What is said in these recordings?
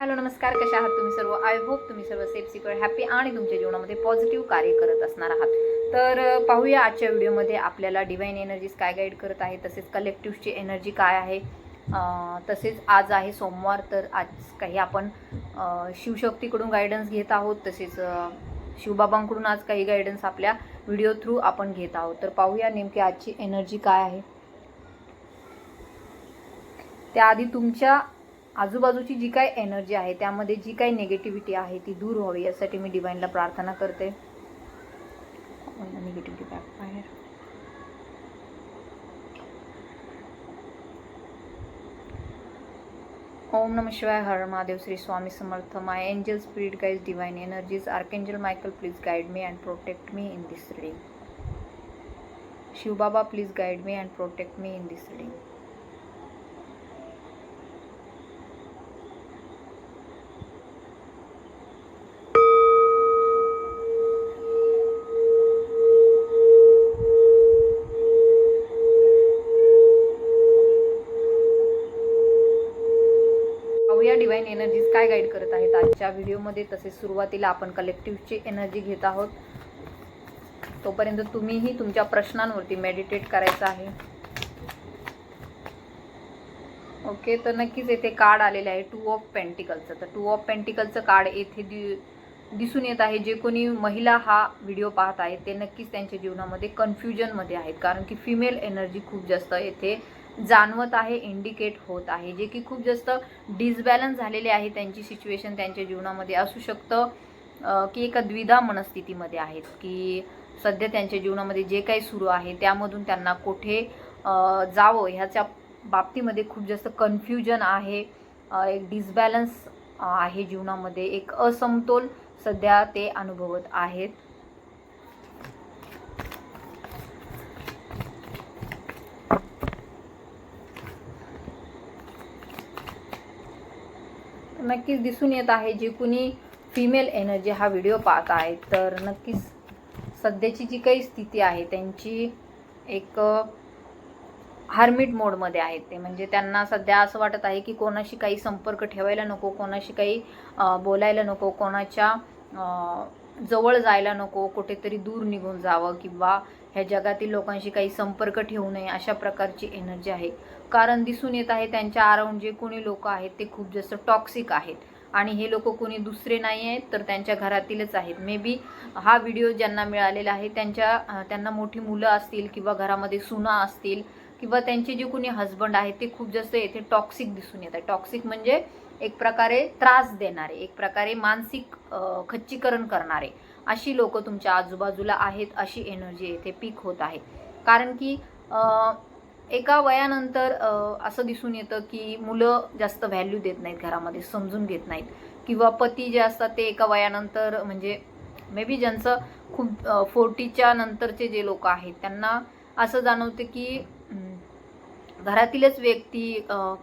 Hello नमस्कार. कशा आहात तुम्ही सर्व? आय होप तुम्ही सर्व सेफ सिक्युअर हॅपी आणि तुमच्या जीवनामध्ये पॉझिटिव्ह कार्य करत असणार आहात. तर पाहूया आजच्या व्हिडिओमध्ये आपल्याला डिवाईन एनर्जीज काय गाईड करत आहे तसेच कलेक्टिव्हची एनर्जी काय आहे. तसेच आज आहे सोमवार तर आज काही आपण शिवशक्तीकडून गायडन्स घेत आहोत तसेच शिवबाबांकडून आज काही गायडन्स आपल्या व्हिडिओ थ्रू आपण घेत आहोत. तर पाहूया नेमकी आजची एनर्जी काय आहे. त्याआधी तुमच्या आजूबाजूची जी काही एनर्जी आहे त्यामध्ये जी काही निगेटिव्हिटी आहे ती दूर व्हावी यासाठी मी डिवाईनला प्रार्थना करते. निगेटिव्हिटी बॅक बाहेर? ओम नम शिवाय Har Mahadev Shri Swami Samarth. My angel spirit guides divine energies archangel Michael please guide me and protect me in this reading Shivbaba please guide me and protect me in this reading आजच्या व्हिडिओमध्ये तसेच सुरुवातीला आपण कलेक्टिव्हची energy घेत आहोत. तोपर्यंत तुम्हीही तुमच्या प्रश्नांवरती मेडिटेट करायचं आहे. ओके तर नक्कीच येथे कार्ड आलेले आहे टू ऑफ पेंटिकलचं तर टू ऑफ पेंटिकलचं कार्ड येथे दि दिसून येत आहे. जे कोणी महिला हा व्हिडिओ पाहत आहेत ते नक्कीच त्यांच्या जीवनामध्ये कन्फ्युजनमध्ये आहेत. कारण की फिमेल एनर्जी खूप जास्त येथे जाणवत आहे इंडिकेट होत आहे. जे की खूप जास्त डिसबॅलन्स झालेले आहे त्यांची सिच्युएशन त्यांच्या जीवनामध्ये. असू शकतं की एका द्विधा मनस्थितीमध्ये आहेत की सध्या त्यांच्या जीवनामध्ये जे काही सुरू आहे त्यामधून त्यांना कुठे जावं ह्याच्या बाबतीमध्ये खूप जास्त कन्फ्युजन आहे. एक डिसबॅलन्स आहे जीवनामध्ये. एक असमतोल सध्या ते अनुभवत आहेत. नक्कीच दिसून येत आहे जे कुणी फिमेल एनर्जी हा व्हिडिओ पाहत आहे. तर नक्कीच सध्याची जी काही स्थिती आहे त्यांची एक हार्मिट मोडमध्ये आहेत ते. म्हणजे त्यांना सध्या असं वाटत आहे की कोणाशी काही संपर्क ठेवायला नको कोणाशी काही बोलायला नको कोणाच्या जवळ जायला नको कुठेतरी दूर निघून जावं किंवा ह्या जगातील लोकांशी काही संपर्क ठेवू नये अशा प्रकारची एनर्जी आहे. कारण दिसून येत आहे त्यांच्या अराउंड जे कोणी लोक आहेत ते खूप जास्त टॉक्सिक आहेत. आणि हे लोक कोणी दुसरे नाही आहेत तर त्यांच्या घरातीलच आहेत. मे बी हा व्हिडिओ ज्यांना मिळालेला आहे त्यांच्या त्यांना मोठी मुलं असतील किंवा घरामध्ये सुना असतील किंवा त्यांचे जे कोणी हजबंड आहेत ते खूप जास्त येथे टॉक्सिक दिसून येत आहे. टॉक्सिक म्हणजे एक प्रकारे त्रास देणारे एक प्रकारे मानसिक खच्चीकरण करणारे. अशी लोक तुमच्या आजूबाजूला आहेत अशी एनर्जी येथे पीक होत आहे. कारण की एका वयानंतर असं दिसून येतं की मुलं जास्त व्हॅल्यू देत नाहीत घरामध्ये समजून घेत नाहीत. किंवा पती जे असतात ते एका वयानंतर म्हणजे मे बी ज्यांचं खूप फोर्टीच्या नंतरचे जे लोक आहेत त्यांना असं जाणवते की घरातीलच व्यक्ती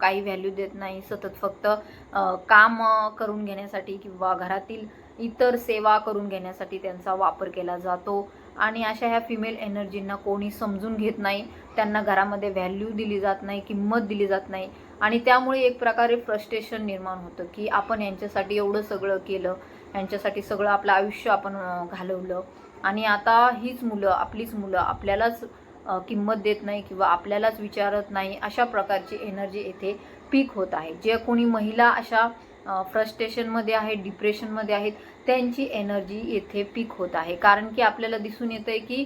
काही व्हॅल्यू देत नाही सतत फक्त काम करून घेण्यासाठी किंवा घरातील इतर सेवा करून घेण्यासाठी त्यांचा वापर केला जातो. आणि अशा ह्या फिमेल एनर्जींना कोणी समजून घेत नाही. त्यांना घरामध्ये व्हॅल्यू दिली जात नाही किंमत दिली जात नाही. आणि त्यामुळे एक प्रकारे फ्रस्ट्रेशन निर्माण होतं की आपण यांच्यासाठी एवढं सगळं केलं. यांच्यासाठी सगळं आपलं आयुष्य आपण घालवलं. आणि आता हीच मुलं आपलीच मुलं आपल्यालाच किंमत देत नाही किंवा आपल्यालाच विचारत नाही अशा प्रकारची एनर्जी येथे पीक होत आहे. जे कोणी महिला अशा फ्रस्ट्रेशनमध्ये आहेत डिप्रेशनमध्ये आहेत त्यांची एनर्जी येथे पीक होत आहे. कारण की आपल्याला दिसून येतं आहे की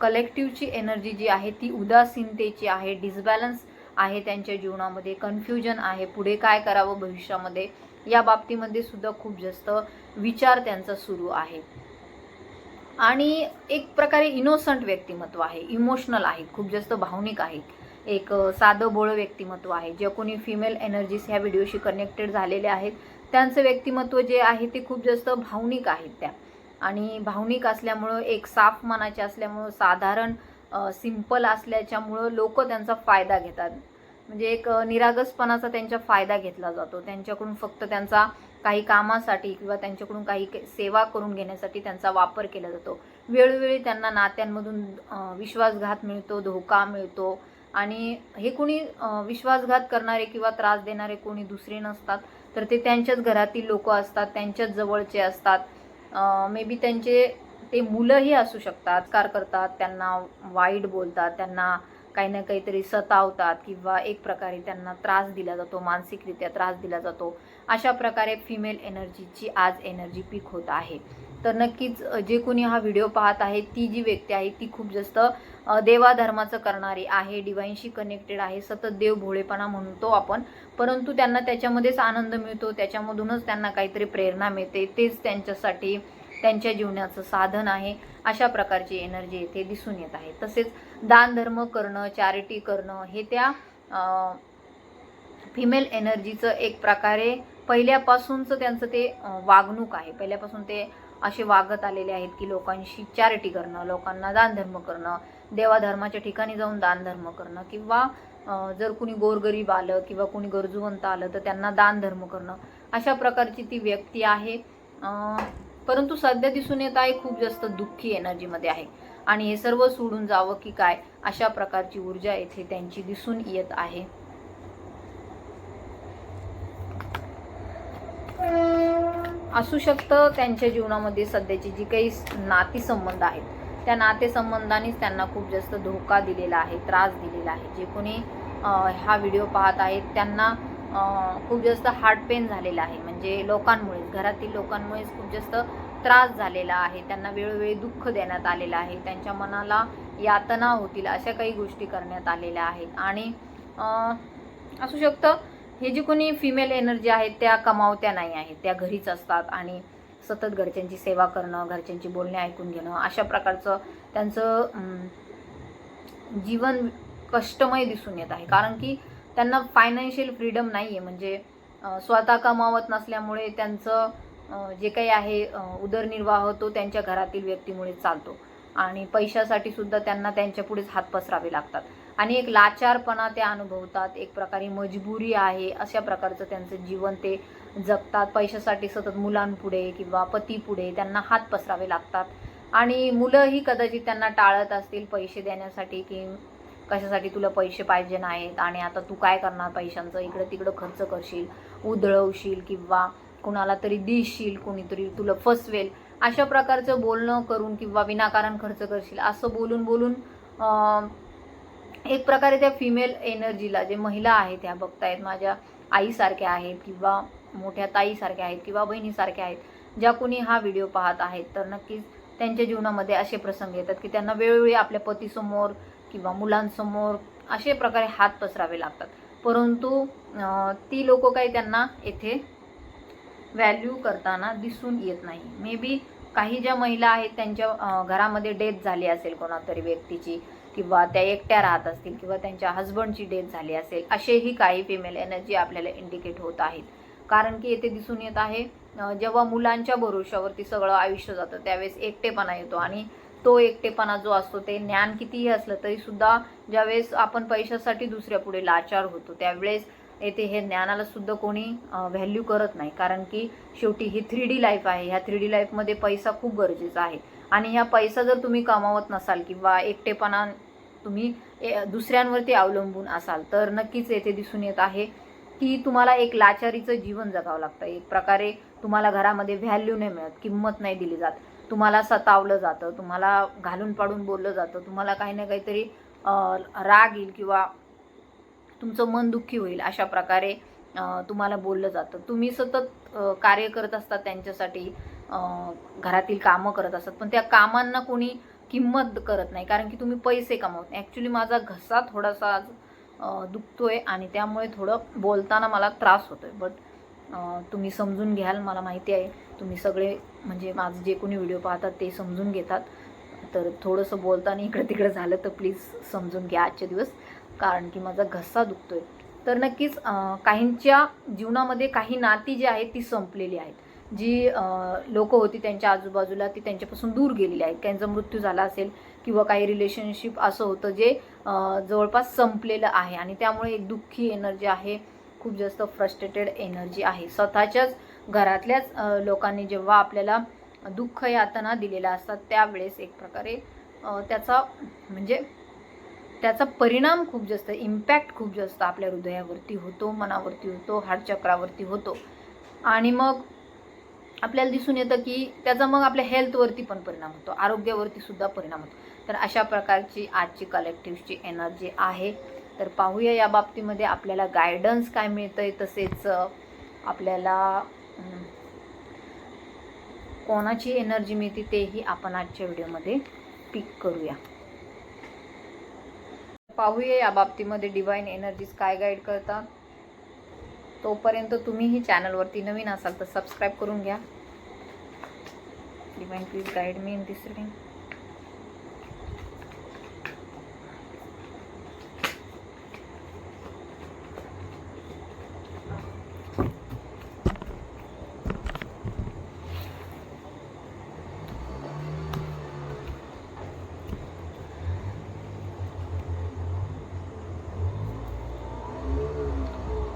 कलेक्टिव्हची एनर्जी जी आहे ती उदासीनतेची आहे डिसबॅलन्स आहे त्यांच्या जीवनामध्ये कन्फ्युजन आहे पुढे काय करावं भविष्यामध्ये या बाबतीमध्ये सुद्धा खूप जास्त विचार त्यांचा सुरू आहे. आणि एक प्रकारे इनोसंट व्यक्तिमत्व आहे इमोशनल आहेत खूप जास्त भावनिक आहेत. एक साधं बोळं व्यक्तिमत्व आहे. जे कोणी फिमेल एनर्जीज ह्या व्हिडिओशी कनेक्टेड झालेले आहेत त्यांचं व्यक्तिमत्व जे आहे ते खूप जास्त भावनिक आहेत त्या. आणि भावनिक असल्यामुळं एक साफ मनाचे असल्यामुळं साधारण सिंपल असल्याच्यामुळं लोक त्यांचा फायदा घेतात. म्हणजे एक निरागसपणाचा त्यांचा फायदा घेतला जातो. त्यांच्याकडून फक्त त्यांचा काही कामासाठी किंवा त्यांच्याकडून काही सेवा करून घेण्यासाठी त्यांचा वापर केला जातो. वेळोवेळी त्यांना नात्यांमधून विश्वासघात मिळतो धोका मिळतो. आणि हे कोणी विश्वासघात करणारे किंवा त्रास देणारे कोणी दुसरे नसतात तर ते त्यांच्याच घरातील लोक असतात त्यांच्याच जवळचे असतात. मे बी त्यांचे ते मुलंही असू शकतात कार करतात त्यांना वाईट बोलतात त्यांना काही ना काहीतरी सतावतात किंवा एक प्रकारे त्यांना त्रास दिला जातो मानसिकरित्या त्रास दिला जातो. अशा प्रकारे फिमेल एनर्जीची आज एनर्जी पीक होत आहे. तर नक्कीच जे कोणी हा व्हिडिओ पाहत आहे ती जी व्यक्ती आहे ती खूप जास्त देवाधर्माचं करणारी आहे डिवाईनशी कनेक्टेड आहे सतत देव भोळेपणा म्हणतो आपण. परंतु त्यांना त्याच्यामध्येच आनंद मिळतो त्याच्यामधूनच त्यांना काहीतरी प्रेरणा मिळते. तेच त्यांच्यासाठी त्यांच्या जीवनाचं साधन आहे. अशा प्रकारची एनर्जी येथे दिसून येत आहे. तसेच दानधर्म करणं चॅरिटी करणं हे त्या फिमेल एनर्जीचं एक प्रकारे पहिल्यापासूनचं त्यांचं ते वागणूक आहे. पहिल्यापासून ते असे वागत आलेले आहेत की लोकांशी चॅरिटी करणं लोकांना दानधर्म करणं देवाधर्माच्या ठिकाणी जाऊन दानधर्म करणं किंवा जर कुणी गोरगरीब आलं किंवा कुणी गरजूवंत आलं तर त्यांना दानधर्म करणं. अशा प्रकारची ती व्यक्ती आहे. परंतु सध्या दिसून येत आहे खूप जास्त दुःखी एनर्जीमध्ये आहे. आणि हे सर्व सोडून जावं की काय अशा प्रकारची ऊर्जा येथे त्यांची दिसून येत आहे. असू शकतं त्यांच्या जीवनामध्ये सध्याची जी काही नातेसंबंध आहेत. त्या नातेसंबंधानेच त्यांना खूप जास्त धोका दिलेला आहे त्रास दिलेला आहे. जे कोणी हा व्हिडिओ पाहत आहेत त्यांना खूप जास्त हार्ट पेन झालेला आहे. म्हणजे लोकांमुळेच घरातील लोकांमुळेच खूप जास्त त्रास झालेला आहे. त्यांना वेळोवेळी दुःख देण्यात आलेलं आहे. त्यांच्या मनाला यातना होतील अशा काही गोष्टी करण्यात आलेल्या आहेत. आणि असू शकतं हे जी कोणी फिमेल एनर्जी आहेत त्या कमावत्या नाही आहेत. त्या घरीच असतात आणि सतत घरच्यांची सेवा करणं घरच्यांची बोलणे ऐकून घेणं अशा प्रकारचं त्यांचं जीवन कष्टमय दिसून येत आहे. कारण की त्यांना फायनान्शियल फ्रीडम नाही आहे म्हणजे स्वतः कमावत नसल्यामुळे त्यांचं जे काही आहे उदरनिर्वाह तो त्यांच्या घरातील व्यक्तीमुळे चालतो. आणि पैशासाठी सुद्धा त्यांना त्यांच्या पुढेच हात पसरावे लागतात. आणि एक लाचारपणा ते अनुभवतात. एक प्रकारे मजबुरी आहे. अशा प्रकारचं त्यांचं जीवन ते जगतात. पैशासाठी सतत मुलांपुढे किंवा पतीपुढे त्यांना हात पसरावे लागतात. आणि मुलंही कदाचित त्यांना टाळत असतील पैसे देण्यासाठी की कशासाठी तुला पैसे पाहिजे नाहीत आणि आता तू काय करणार पैशांचं? इकडं तिकडं खर्च करशील उधळवशील किंवा कुणाला तरी देशील कोणीतरी तुला फसवेल. अशा प्रकारचं बोलणं करून किंवा विनाकारण खर्च करशील असं बोलून बोलून एक प्रकारे त्या फिमेल एनर्जीला जे महिला आहेत त्या बघतायत माझ्या आईसारख्या आहेत किंवा मोठ्या ताईसारख्या आहेत किंवा बहिणीसारख्या आहेत ज्या कोणी हा व्हिडिओ पाहत आहेत तर नक्कीच त्यांच्या जीवनामध्ये असे प्रसंग येतात की त्यांना वेळोवेळी आपल्या पतीसमोर किंवा मुलांसमोर असे प्रकारे हात पसरावे लागतात. परंतु ती लोक काही त्यांना येथे व्हॅल्यू करताना दिसून येत नाही. मे बी काही ज्या महिला आहेत त्यांच्या घरामध्ये डेथ झाली असेल कोणातरी व्यक्तीची किंवा त्या एकट्या राहत असतील किंवा त्यांच्या हस्बंडची डेथ झाली असेल असेही काही फिमेल एनर्जी आपल्याला इंडिकेट होत आहेत. कारण की येथे दिसून येत आहे जेव्हा मुलांच्या भरोशावरती सगळं आयुष्य जातं त्यावेळेस एकटेपणा येतो आणि तो एकटेपणा जो असतो ते ज्ञान कितीही असलं तरी सुद्धा ज्यावेळेस आपण पैशासाठी दुसऱ्या पुढे लाचार होतो त्यावेळेस येथे हे ज्ञानाला सुद्धा कोणी व्हॅल्यू करत नाही. कारण की शेवटी ही थ्री डी लाईफ आहे. ह्या थ्री डी लाईफमध्ये पैसा खूप गरजेचा आहे. आणि ह्या पैसा जर तुम्ही कमावत नसाल किंवा एकटेपणा तुम्ही ए- दुसऱ्यांवरती अवलंबून असाल तर नक्कीच येथे दिसून येत आहे की तुम्हाला एक लाचारीचं जीवन जगावं लागतं. एक प्रकारे तुम्हाला घरामध्ये व्हॅल्यू नाही मिळत किंमत नाही दिली जात. तुम्हाला सतावलं जातं तुम्हाला घालून पाडून बोललं जातं तुम्हाला काही ना काहीतरी राग येईल किंवा तुमचं मन दुःखी होईल अशा प्रकारे तुम्हाला बोललं जातं. तुम्ही सतत कार्य करत असता त्यांच्यासाठी. घरातील कामं करत असतात पण त्या कामांना कोणी किंमत करत नाही. कारण की तुम्ही पैसे कमावत ॲक्च्युली माझा घसा थोडासा आज दुखतो दुखतोय आणि त्यामुळे थोडं बोलताना मला त्रास होतोय. बट तुम्ही समजून घ्याल. मला माहिती आहे. तुम्ही सगळे म्हणजे माझं जे कोणी व्हिडिओ पाहतात ते समजून घेतात. तर थोडंसं बोलताना इकडं तिकडं झालं तर प्लीज समजून घ्या आजचे दिवस. कारण की माझा घसा दुखतोय. तर नक्कीच काहींच्या जीवनामध्ये काही नाती जी आहेत ती संपलेली आहेत. जी लोकं होती त्यांच्या आजूबाजूला ती त्यांच्यापासून दूर गेलेली आहेत. त्यांचा मृत्यू झाला असेल किंवा काही रिलेशनशिप असं होतं जे जवळपास संपलेलं आहे. आणि त्यामुळे एक दुःखी एनर्जी आहे. खूप जास्त फ्रस्ट्रेटेड एनर्जी आहे. स्वतःच्याच घरातल्याच लोकांनी जेव्हा आपल्याला दुःख यातना दिलेल्या असतात त्यावेळेस एक प्रकारे त्याचा म्हणजे त्याचा परिणाम खूप जास्त इम्पॅक्ट खूप जास्त आपल्या हृदयावरती होतो मनावरती होतो हार्टचक्रावरती होतो. आणि मग आपल्याला दिसून येतं की त्याचा मग आपल्या हेल्थवरती पण परिणाम होतो. आरोग्यावरती सुद्धा परिणाम होतो. तर अशा प्रकारची आजची कलेक्टिव्हची एनर्जी आहे. तर पाहूया या बाबतीमध्ये आपल्याला गायडन्स काय मिळतं आहे तसेच आपल्याला कोणाची एनर्जी मिळते तेही आपण आजच्या व्हिडिओमध्ये पिक करूया. पाहूया या बाबतीमध्ये डिवाईन एनर्जीज काय गाईड करतात. तोपर्यंत तुम्हीही चॅनलवरती नवीन असाल तर सबस्क्राईब करून घ्या. Divine please guide me in this reading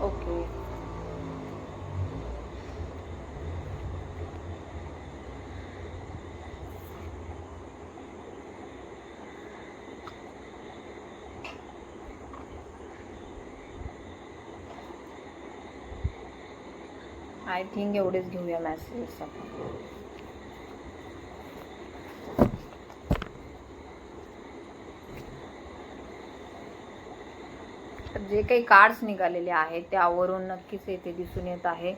okay I think एवढेच घेऊया मॅसेजेस आपण. जे काही कार्ड्स निघालेले आहेत त्यावरून नक्कीच येथे दिसून येत आहे.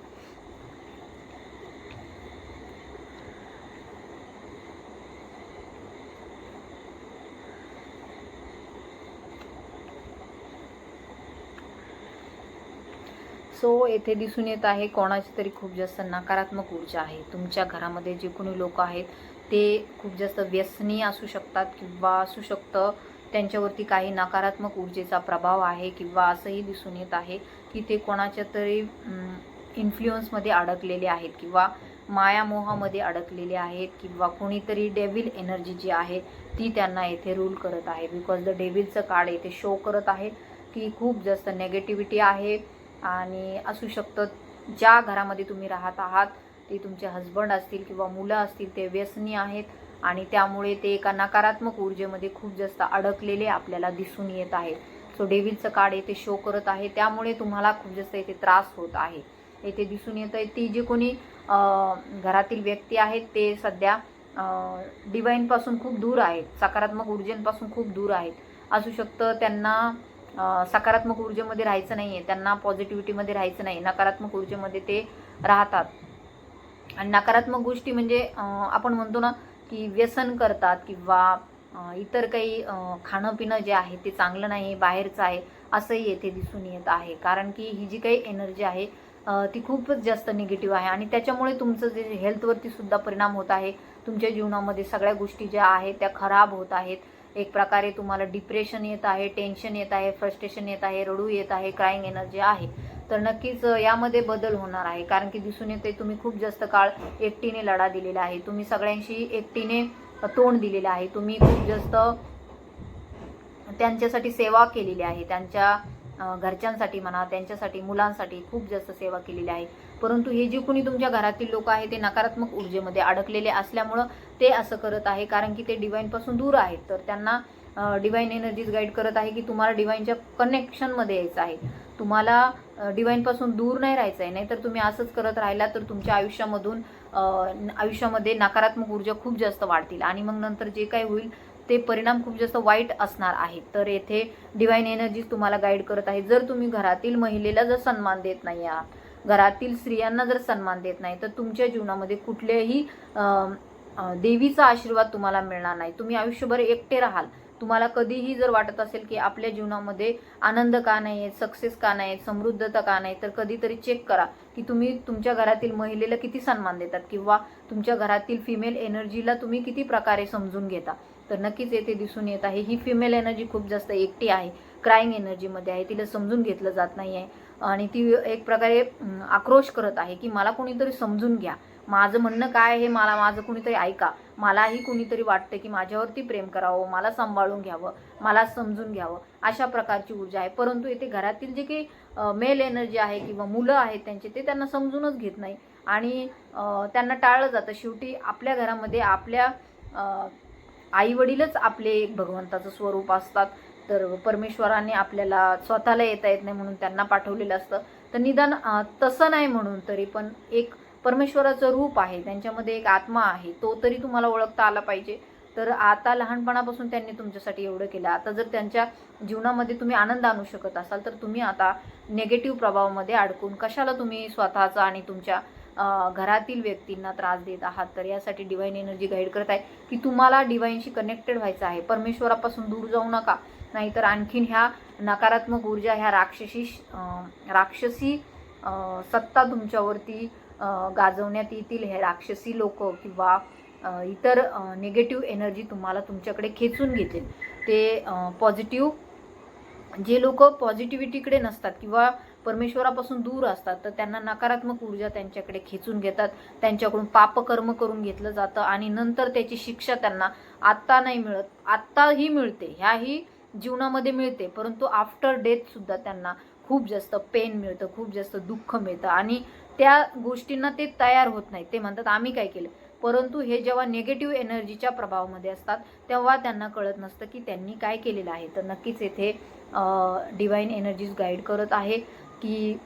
सो येथे दिसून येत आहे कोणाची तरी खूप जास्त नकारात्मक ऊर्जा आहे. तुमच्या घरामध्ये जे कोणी लोक आहेत ते खूप जास्त व्यसनी असू शकतात किंवा असू शकतं त्यांच्यावरती काही नकारात्मक ऊर्जेचा प्रभाव आहे किंवा असंही दिसून येत आहे की ते कोणाच्या तरी इन्फ्लुअन्समध्ये अडकलेले आहेत किंवा मायामोहामध्ये अडकलेले आहेत किंवा कोणीतरी डेव्हिल एनर्जी जी आहे ती त्यांना येथे रूल करत आहे. बिकॉज द डेव्हिलचं कार्ड येथे शो करत आहे की खूप जास्त नेगेटिव्हिटी आहे आणि असू शकतं ज्या घरामध्ये तुम्ही राहत आहात ते तुमचे हजबंड असतील किंवा मुलं असतील ते व्यसनी आहेत आणि त्यामुळे ते एका नकारात्मक ऊर्जेमध्ये खूप जास्त अडकलेले आपल्याला दिसून येत आहे. सो डेव्हिलचं कार्ड येथे शो करत आहे. त्यामुळे तुम्हाला खूप जास्त येथे त्रास होत आहे. येथे दिसून येत आहे ती जी कोणी घरातील व्यक्ती आहेत ते सध्या डिवाईनपासून खूप दूर आहेत. सकारात्मक ऊर्जेपासून खूप दूर आहेत. असू शकतं त्यांना सकारात्मक ऊर्जेमध्ये राहायचं नाही आहे त्यांना पॉझिटिव्हिटीमध्ये राहायचं नाही. नकारात्मक ऊर्जेमध्ये ते राहतात. आणि नकारात्मक गोष्टी म्हणजे आपण म्हणतो ना की व्यसन करतात किंवा इतर काही खाणं पिणं जे आहे ते चांगलं नाही बाहेरचं आहे असंही येथे दिसून येत आहे. कारण की ही जी काही एनर्जी आहे ती खूपच जास्त निगेटिव्ह आहे. आणि त्याच्यामुळे तुमचं जे हेल्थवरती सुद्धा परिणाम होत आहे. तुमच्या जीवनामध्ये सगळ्या गोष्टी ज्या आहेत त्या खराब होत आहेत. एक प्रकारे तुम्हाला डिप्रेशन येत आहे टेन्शन येत आहे फ्रस्ट्रेशन येत आहे रडू येत आहे क्राईंग एनर्जी आहे. तर नक्कीच यामध्ये बदल होणार आहे. कारण की दिसून येते तुम्ही खूप जास्त काळ एकटीने लढा दिलेला आहे. तुम्ही सगळ्यांशी एकटीने तोंड दिलेलं आहे. तुम्ही खूप जास्त त्यांच्यासाठी सेवा केलेली आहे. त्यांच्या घरच्यांसाठी म्हणा त्यांच्यासाठी मुलांसाठी खूप जास्त सेवा केलेली आहे. परंतु हे जे कोणी तुमच्या घरातील लोक आहे ते नकारात्मक ऊर्जेमध्ये अडकलेले असल्यामुळं ते असं करत आहे कारण की ते डिवाईनपासून दूर आहेत. तर त्यांना डिवाईन एनर्जीज गाईड करत आहे की तुम्हाला डिवाईनच्या कनेक्शनमध्ये यायचं आहे. तुम्हाला डिवाईनपासून दूर नाही राहायचं आहे. नाहीतर तुम्ही असंच करत राहिला तर तुमच्या आयुष्यामधून आयुष्यामध्ये नकारात्मक ऊर्जा खूप जास्त वाढतील. आणि मग नंतर जे काही होईल ते परिणाम खूप जास्त वाईट असणार आहेत. तर येथे डिवाईन एनर्जीज तुम्हाला गाईड करत आहे. जर तुम्ही घरातील महिलेला जर सन्मान देत नाही आहात घरातील स्त्रियांना जर सन्मान देत नाही तर तुमच्या जीवनामध्ये कुठल्याही देवीचा आशीर्वाद तुम्हाला मिळणार नाही. तुम्ही आयुष्यभर एकटे राहाल. तुम्हाला कधीही जर वाटत असेल की आपल्या जीवनामध्ये आनंद का नाही आहे सक्सेस का नाही समृद्धता का नाही तर कधीतरी चेक करा की तुम्ही तुमच्या घरातील महिलेला किती सन्मान देतात किंवा तुमच्या घरातील फिमेल एनर्जीला तुम्ही किती प्रकारे समजून घेता. तर नक्कीच येथे दिसून येत आहे ही फिमेल एनर्जी खूप जास्त एकटी आहे क्राईंग एनर्जीमध्ये आहे तिला समजून घेतलं जात नाही आहे आणि ती एक प्रकारे आक्रोश करत आहे की मला कोणीतरी समजून घ्या. माझं म्हणणं काय हे मला माझं कुणीतरी ऐका. मलाही कुणीतरी वाटतं की माझ्यावरती प्रेम करावं मला सांभाळून घ्यावं मला समजून घ्यावं अशा प्रकारची ऊर्जा आहे. परंतु येथे घरातील जे काही मेल एनर्जी आहे किंवा मुलं आहेत त्यांचे ते त्यांना समजूनच घेत नाही. आणि त्यांना टाळलं जातं. शेवटी आपल्या घरामध्ये आपल्या आई वडीलच आपले एक भगवंताचं स्वरूप असतात. तर परमेश्वराने आपल्याला स्वतःला येता येत नाही म्हणून त्यांना पाठवलेलं असतं. तर निदान तसं नाही म्हणून तरी पण एक परमेश्वराचं रूप आहे त्यांच्यामध्ये एक आत्मा आहे तो तरी तुम्हाला ओळखता आला पाहिजे. तर आता लहानपणापासून त्यांनी तुमच्यासाठी एवढं केलं. आता जर त्यांच्या जीवनामध्ये तुम्ही आनंद आणू शकत असाल तर तुम्ही आता नेगेटिव्ह प्रभावामध्ये अडकून कशाला तुम्ही स्वतःचा आणि तुमच्या घरातील व्यक्तींना त्रास देत आहात? तर यासाठी डिवाईन एनर्जी गाईड करत आहे की तुम्हाला डिवाईनशी कनेक्टेड व्हायचं आहे. परमेश्वरापासून दूर जाऊ नका. नाहीतर आणखीन ह्या नकारात्मक ऊर्जा ह्या राक्षसी राक्षसी सत्ता तुमच्यावरती गाजवण्यात येतील हे राक्षसी लोक किंवा इतर निगेटिव्ह एनर्जी तुम्हाला तुमच्याकडे खेचून घेतील. ते पॉझिटिव्ह जे लोक पॉझिटिव्हिटीकडे नसतात किंवा परमेश्वरापासून दूर असतात तर त्यांना नकारात्मक ऊर्जा त्यांच्याकडे खेचून घेतात. त्यांच्याकडून पापकर्म करून घेतलं जातं आणि नंतर त्याची शिक्षा त्यांना आत्ता नाही मिळत. आत्ताही मिळते. ह्याही जीवनामध्ये मिळते परंतु आफ्टर डेथसुद्धा त्यांना खूप जास्त पेन मिळतं खूप जास्त दुःख मिळतं. आणि त्या गोष्टींना ते तयार होत नाही. ते म्हणतात आम्ही काय केलं? परंतु हे जेव्हा निगेटिव्ह एनर्जीच्या प्रभावामध्ये असतात तेव्हा त्यांना कळत नसतं की त्यांनी काय केलेलं आहे. तर नक्कीच येथे डिवाईन एनर्जीज गाईड करत आहे की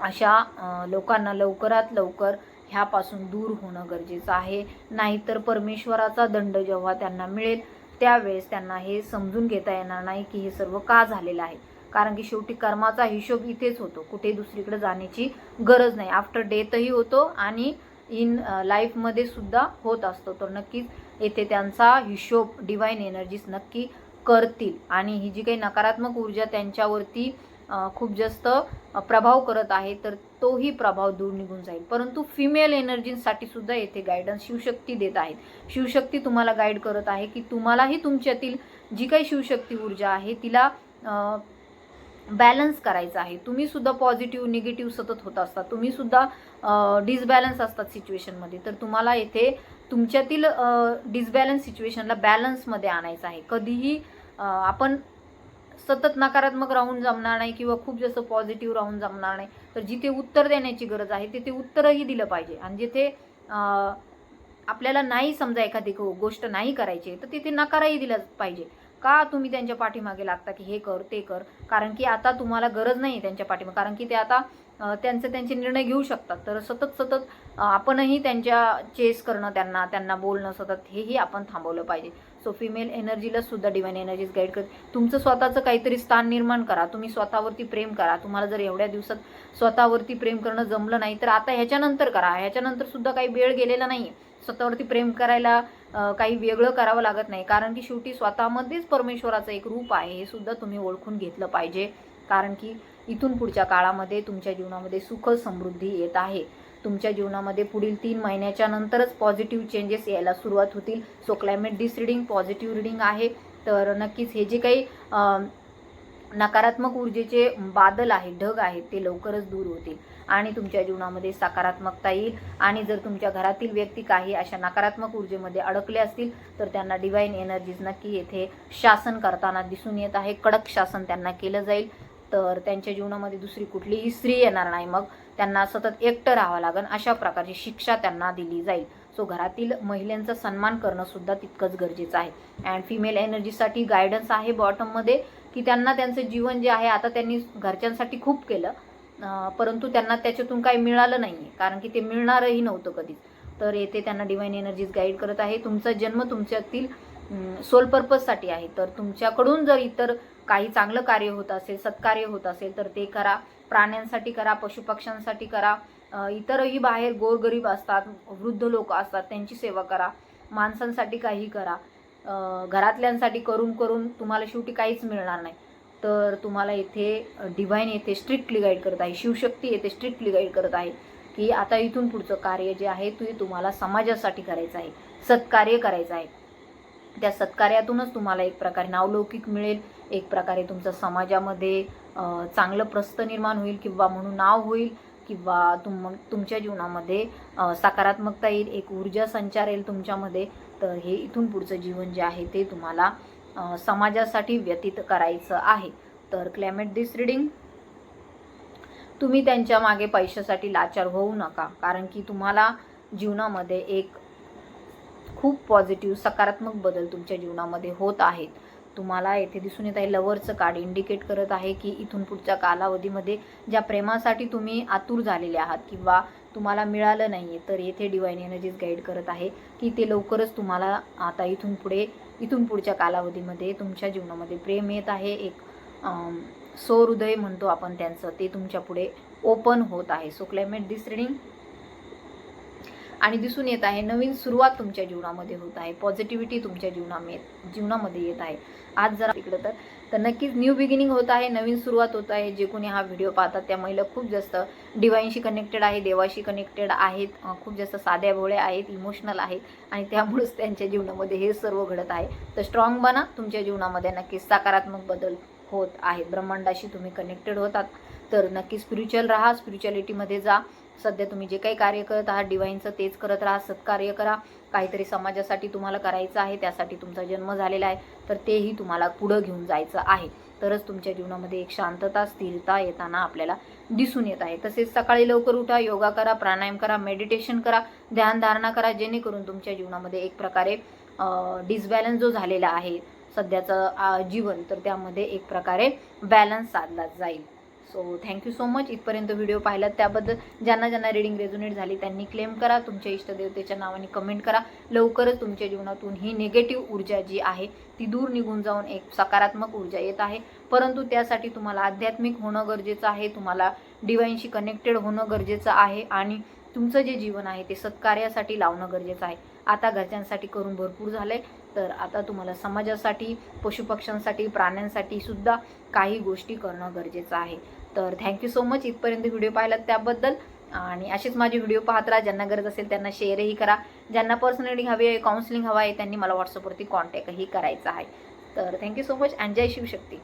अशा लोकांना लवकरात लवकर ह्यापासून दूर होणं गरजेचं आहे. नाहीतर परमेश्वराचा दंड जेव्हा त्यांना मिळेल त्यावेळेस त्यांना हे समजून घेता येणार नाही की हे सर्व का झालेलं आहे. कारण की शेवटी कर्माचा हिशोब इथेच होतो. कुठे दुसरीकडे जाण्याची गरज नाही. आफ्टर डेथही होतो आणि इन लाईफमध्ये सुद्धा होत असतो. तर नक्कीच येथे त्यांचा हिशोब डिवाईन एनर्जीज नक्की करतील. आणि ही जी काही नकारात्मक ऊर्जा त्यांच्यावरती खूप जास्त प्रभाव करत आहे तर तोही प्रभाव दूर निघून जाईल. परंतु फिमेल एनर्जींसाठी सुद्धा येथे गायडन्स शिवशक्ती देत आहेत. शिवशक्ती तुम्हाला गाईड करत आहे की तुम्हालाही तुमच्यातील जी काही शिवशक्ती ऊर्जा आहे तिला बॅलन्स करायचं आहे. तुम्ही सुद्धा पॉझिटिव्ह निगेटिव्ह सतत होत असता तुम्ही सुद्धा डिसबॅलन्स असतात सिच्युएशनमध्ये तर तुम्हाला येथे तुमच्यातील डिसबॅलन्स सिच्युएशनला बॅलन्समध्ये आणायचं आहे. कधीही आपण सतत नकारात्मक राहून जमणार नाही किंवा खूप जास्त पॉझिटिव्ह राहून जमणार नाही. तर जिथे उत्तर देण्याची गरज आहे तिथे उत्तरही दिलं पाहिजे. आणि जिथे आपल्याला नाही समजा एखादी गोष्ट नाही करायची आहे, तर तिथे नकारही दिला पाहिजे. का तुम्ही त्यांच्या पाठीमागे लागता की हे कर ते कर? कारण की आता तुम्हाला गरज नाही आहे त्यांच्या पाठीमागे. कारण की ते आता त्यांचे त्यांचे निर्णय घेऊ शकतात. तर सतत सतत आपणही त्यांच्या चेस करणं त्यांना त्यांना बोलणं सतत हेही आपण थांबवलं पाहिजे. सो फिमेल एनर्जीला सुद्धा डिवाईन एनर्जीज गाईड करते तुमचं स्वतःचं काहीतरी स्थान निर्माण करा. तुम्ही स्वतःवरती प्रेम करा. तुम्हाला जर एवढ्या दिवसात स्वतःवरती प्रेम करणं जमलं नाही तर आता ह्याच्यानंतर करा. ह्याच्यानंतर सुद्धा काही वेळ गेलेला नाही आहे स्वतःवरती प्रेम करायला काही वेगळं करावं लागत नाही. कारण की शेवटी स्वतःमध्येच परमेश्वराचं एक रूप आहे हे सुद्धा तुम्ही ओळखून घेतलं पाहिजे. कारण की इथून पुढच्या काळामध्ये तुमच्या जीवनामध्ये सुख समृद्धी येत आहे. तुमच्या जीवनामध्ये पुढील तीन महिन्याच्या नंतरच पॉझिटिव्ह चेंजेस यायला सुरुवात होतील. So climate this reading positive reading आहे. तर नक्कीच हे जे काही नकारात्मक ऊर्जेचे बादल आहे ढग आहेत ते लवकरच दूर होतील. आणि तुमच्या जीवनामध्ये सकारात्मकता येईल. आणि जर तुमच्या घरातील व्यक्ती काही अशा नकारात्मक ऊर्जेमध्ये अडकले असतील तर त्यांना डिवाईन एनर्जीज नक्की येथे शासन करताना दिसून येत आहे. कडक शासन त्यांना केलं जाईल. तर त्यांच्या जीवनामध्ये दुसरी कुठलीही स्त्री येणार नाही. मग त्यांना सतत एकटं राहावं लागेल अशा प्रकारची शिक्षा त्यांना दिली जाईल. सो घरातील महिलांचा सन्मान करणं सुद्धा तितकंच गरजेचं आहे. अँड फिमेल एनर्जीसाठी गायडन्स आहे बॉटममध्ये की त्यांना त्यांचं जीवन जे आहे आता त्यांनी घरच्यांसाठी खूप केलं परंतु त्यांना त्याच्यातून काही मिळालं नाही आहे कारण की ते मिळणारही नव्हतं कधीच. तर येथे त्यांना डिवाईन एनर्जीज गाईड करत आहे. तुमचा जन्म तुमच्यातील सोल पर्पजसाठी आहे. तर तुमच्याकडून जर इतर काही चांगलं कार्य होत असेल सत्कार्य होत असेल तर ते करा. प्राण्यांसाठी करा पशुपक्ष्यांसाठी करा इतरही बाहेर गोरगरीब असतात वृद्ध लोक असतात त्यांची सेवा करा माणसांसाठी काही करा. घरातल्यांसाठी करून करून तुम्हाला शेवटी काहीच मिळणार नाही. तर तुम्हाला इथे डिवाईन येथे स्ट्रिक्टली गाईड करत आहे. शिवशक्ती येथे स्ट्रिक्टली गाईड करत आहे की आता इथून पुढचं कार्य जे आहे ते तुम्हाला समाजासाठी करायचं आहे. सत्कार्य करायचं आहे. त्या सत्कार्यातूनच तुम्हाला एक प्रकारे नावलौकिक मिळेल. एक प्रकारे तुमचं समाजामध्ये चांगलं प्रस्थ निर्माण होईल किंवा म्हणून नाव होईल किंवा तुम तुमच्या जीवनामध्ये सकारात्मकता येईल एक ऊर्जा संचार येईल तुमच्यामध्ये तर हे इथून पुढचं जीवन जे आहे ते तुम्हाला समाजासाठी व्यतीत करायचं आहे. तर क्लायमेट दिस रिडिंग. तुम्ही त्यांच्या मागे पैशासाठी लाचार होऊ नका कारण की तुम्हाला जीवनामध्ये एक खूप पॉझिटिव्ह सकारात्मक बदल तुमच्या जीवनामध्ये होत आहेत. तुम्हाला येथे दिसून येत आहे. लवरचं कार्ड इंडिकेट करत आहे की इथून पुढच्या कालावधीमध्ये ज्या प्रेमासाठी तुम्ही आतुर झालेले आहात किंवा तुम्हाला मिळालं नाही आहे तर येथे डिवाईन एनर्जीज गाईड करत आहे की ते लवकरच तुम्हाला आता इथून पुढे इथून पुढच्या कालावधीमध्ये तुमच्या जीवनामध्ये प्रेम येत आहे. एक सौहृदय म्हणतो आपण त्यांचं. ते तुमच्यापुढे ओपन होत आहे. सो क्लायमेट दिस रिडिंग आणि दिसून येत आहे नवीन सुरुवात तुमच्या जीवनामध्ये होत आहे पॉझिटिव्हिटी तुमच्या जीवनामध्ये जीवनामध्ये येत आहे. आज जरा तिकडं तर तर नक्कीच न्यू बिगिनिंग होत आहे नवीन सुरुवात होत आहे. जे कोणी हा व्हिडिओ पाहतात त्या महिला खूप जास्त डिवाईनशी कनेक्टेड आहे देवाशी कनेक्टेड आहेत खूप जास्त साध्या भोळ्या आहेत इमोशनल आहेत आणि त्यामुळेच त्यांच्या जीवनामध्ये हे सर्व घडत आहे. तर स्ट्रॉंग बना तुमच्या जीवनामध्ये नक्कीच सकारात्मक बदल होत आहेत. ब्रह्मांडाशी तुम्ही कनेक्टेड होतात. तर नक्की स्पिरिच्युअल राहा स्पिरिच्युअलिटीमध्ये जा. सध्या तुम्ही जे काही कार्य करत आहात डिवाईनचं तेच करत राहा सत्कार्य करा. काहीतरी समाजासाठी तुम्हाला करायचं आहे त्यासाठी तुमचा जन्म झालेला आहे तर तेही तुम्हाला पुढं घेऊन जायचं आहे. तरच तुमच्या जीवनामध्ये एक शांतता स्थिरता येताना आपल्याला दिसून येत आहे. तसेच सकाळी लवकर उठा योगा करा प्राणायाम करा मेडिटेशन करा ध्यानधारणा करा जेणेकरून तुमच्या जीवनामध्ये एक प्रकारे डिसबॅलन्स जो झालेला आहे सध्याचं जीवन तर त्यामध्ये एक प्रकारे बॅलन्स साधला जाईल. So thank you so much इथपर्यंत व्हिडिओ पाहिलात. त्याबद्दल ज्यांना ज्यांना रिडिंग रेझोनेट झाली त्यांनी क्लेम करा. तुमच्या इष्टदेवतेच्या नावाने कमेंट करा. लवकरच तुमच्या जीवनातून ही निगेटिव्ह ऊर्जा जी आहे ती दूर निघून जाऊन एक सकारात्मक ऊर्जा येत आहे. परंतु त्यासाठी तुम्हाला आध्यात्मिक होणं गरजेचं आहे. तुम्हाला डिवाईनशी कनेक्टेड होणं गरजेचं आहे. आणि तुमचं जे जीवन आहे ते सत्कार्यासाठी लावणं गरजेचं आहे. आता घरच्यांसाठी करून भरपूर झालंय. तर आता तुम्हाला समाजासाठी पशुपक्ष्यांसाठी प्राण्यांसाठी सुद्धा काही गोष्टी करणं गरजेचं आहे. तर थँक्यू सो मच इथपर्यंत व्हिडिओ पाहिलात त्याबद्दल. आणि असेच माझे व्हिडिओ पाहत राहा. ज्यांना गरज असेल त्यांना शेअरही करा. ज्यांना पर्सनली हवी आहे काउन्सिलिंग हवं आहे त्यांनी मला व्हॉट्सअपवरती कॉन्टॅक्टही करायचा आहे. तर thank you so much and Jai Shivshakti.